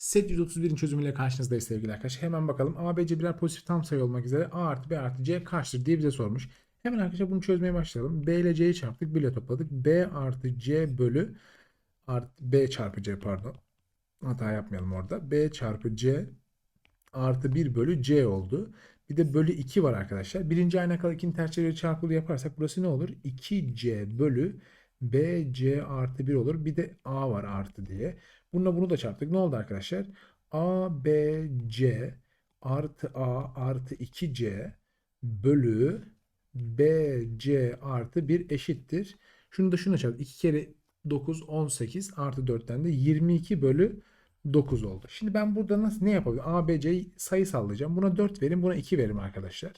Set 131'in çözümüyle karşınızdayız sevgili arkadaşlar. Hemen bakalım. A, B, C birer pozitif tam sayı olmak üzere A artı B artı C kaçtır diye bize sormuş. Hemen arkadaşlar bunu çözmeye başlayalım. B ile C'yi çarptık. 1 ile topladık. B artı C bölü artı B çarpı C pardon. Hata yapmayalım orada. B çarpı C artı 1 bölü C oldu. Bir de bölü 2 var arkadaşlar. Birinci ayna kadar ikinci ters çeviri çarpımı yaparsak burası ne olur? 2C bölü BC artı 1 olur. Bir de A var artı diye. Bununla bunu da çarptık. Ne oldu arkadaşlar? A, B, C artı A artı 2C bölü B, C artı 1 eşittir. Şunu da şuna çarptık. 2 kere 9, 18 artı 4'ten de 22 bölü 9 oldu. Şimdi ben burada nasıl ne yapabilirim? A, B, C'yi sayı sallayacağım. Buna 4 verin, buna 2 verim arkadaşlar.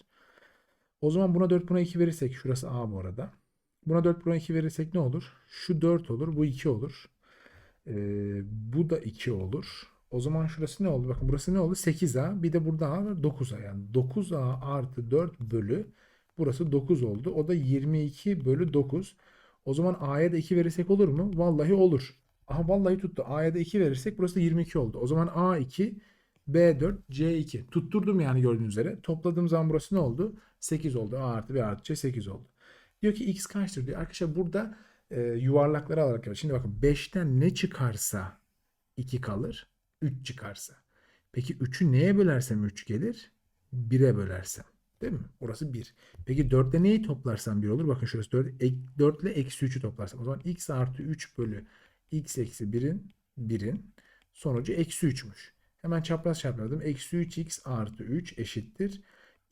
O zaman buna 4, buna 2 verirsek, şurası A bu arada. Buna 4, buna 2 verirsek ne olur? Şu 4 olur, bu 2 olur. Ee, bu da 2 olur. O zaman şurası ne oldu? Bakın burası ne oldu? 8A. Bir de burada A var 9A. Yani 9A artı 4 bölü burası 9 oldu. O da 22 bölü 9. O zaman A'ya da 2 verirsek olur mu? Vallahi olur. Aha vallahi tuttu. A'ya da 2 verirsek burası da 22 oldu. O zaman A2, B4, C2. Tutturdum yani gördüğünüz üzere. Topladığım zaman burası ne oldu? 8 oldu. A artı B artı C 8 oldu. Diyor ki x kaçtır diyor. Arkadaşlar burada e, yuvarlakları alarak yapıyoruz. Şimdi bakın 5'ten ne çıkarsa 2 kalır. 3 çıkarsa. Peki 3'ü neye bölersem 3 gelir? 1'e bölersem. Değil mi? Orası 1. Peki 4'te neyi toplarsam 1 olur? Bakın şurası 4. Ek, 4 ile eksi 3'ü toplarsam. O zaman x artı 3 bölü x eksi 1'in 1'in sonucu eksi 3'müş. Hemen çapraz çarpmadım. Eksi 3x artı 3 eşittir.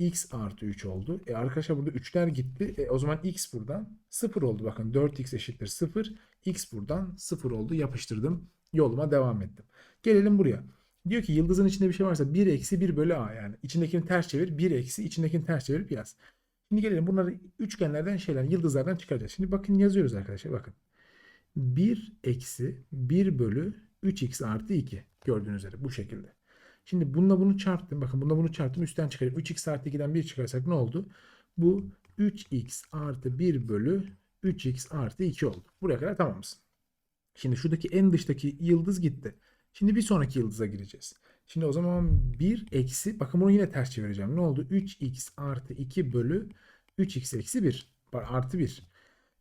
X artı 3 oldu. E arkadaşlar burada 3'ler gitti. E o zaman x buradan 0 oldu. Bakın 4x eşittir 0. x buradan 0 oldu. Yapıştırdım. Yoluma devam ettim. Gelelim buraya. Diyor ki yıldızın içinde bir şey varsa 1 eksi 1 bölü a yani. içindekini ters çevir 1 eksi içindekini ters çevirip yaz. Şimdi gelelim bunları üçgenlerden şeyler yıldızlardan çıkaracağız. Şimdi bakın yazıyoruz arkadaşlar bakın. 1 eksi 1 bölü 3x artı 2 gördüğünüz üzere bu şekilde. Şimdi bununla bunu çarptım. Bakın bununla bunu çarptım. Üstten çıkarıp 3x artı 2'den 1 çıkarsak ne oldu? Bu 3x artı 1 bölü 3x artı 2 oldu. Buraya kadar tamamız. Şimdi şuradaki en dıştaki yıldız gitti. Şimdi bir sonraki yıldıza gireceğiz. Şimdi o zaman 1 eksi bakın bunu yine ters çevireceğim. Ne oldu? 3x artı 2 bölü 3x eksi 1 artı 1.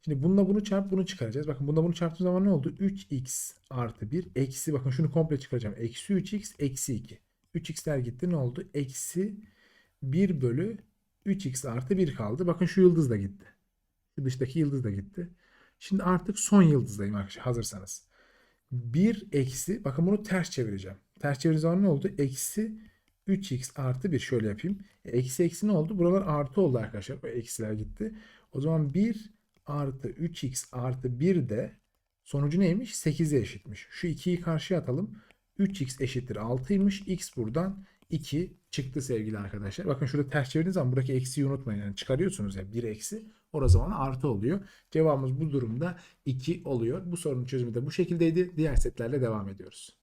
Şimdi bununla bunu çarp bunu çıkaracağız. Bakın bununla bunu çarptığım zaman ne oldu? 3x artı 1 eksi bakın şunu komple çıkaracağım. Eksi 3x eksi 2. 3x'ler gitti ne oldu? Eksi 1 bölü 3x artı 1 kaldı. Bakın şu yıldız da gitti. Dıştaki yıldız da gitti. Şimdi artık son yıldızdayım arkadaşlar hazırsanız. 1 eksi bakın bunu ters çevireceğim. Ters çevirdiğim zaman ne oldu? Eksi 3x artı 1 şöyle yapayım. E, eksi eksi ne oldu? Buralar artı oldu arkadaşlar. Eksiler gitti. O zaman 1 artı 3x artı 1 de sonucu neymiş? 8'e eşitmiş. Şu 2'yi karşıya atalım. 3x eşittir 6'ymış. x buradan 2 çıktı sevgili arkadaşlar. Bakın şurada ters çevirdiğiniz zaman buradaki eksiyi unutmayın. Yani çıkarıyorsunuz ya 1 eksi. O zaman artı oluyor. Cevabımız bu durumda 2 oluyor. Bu sorunun çözümü de bu şekildeydi. Diğer setlerle devam ediyoruz.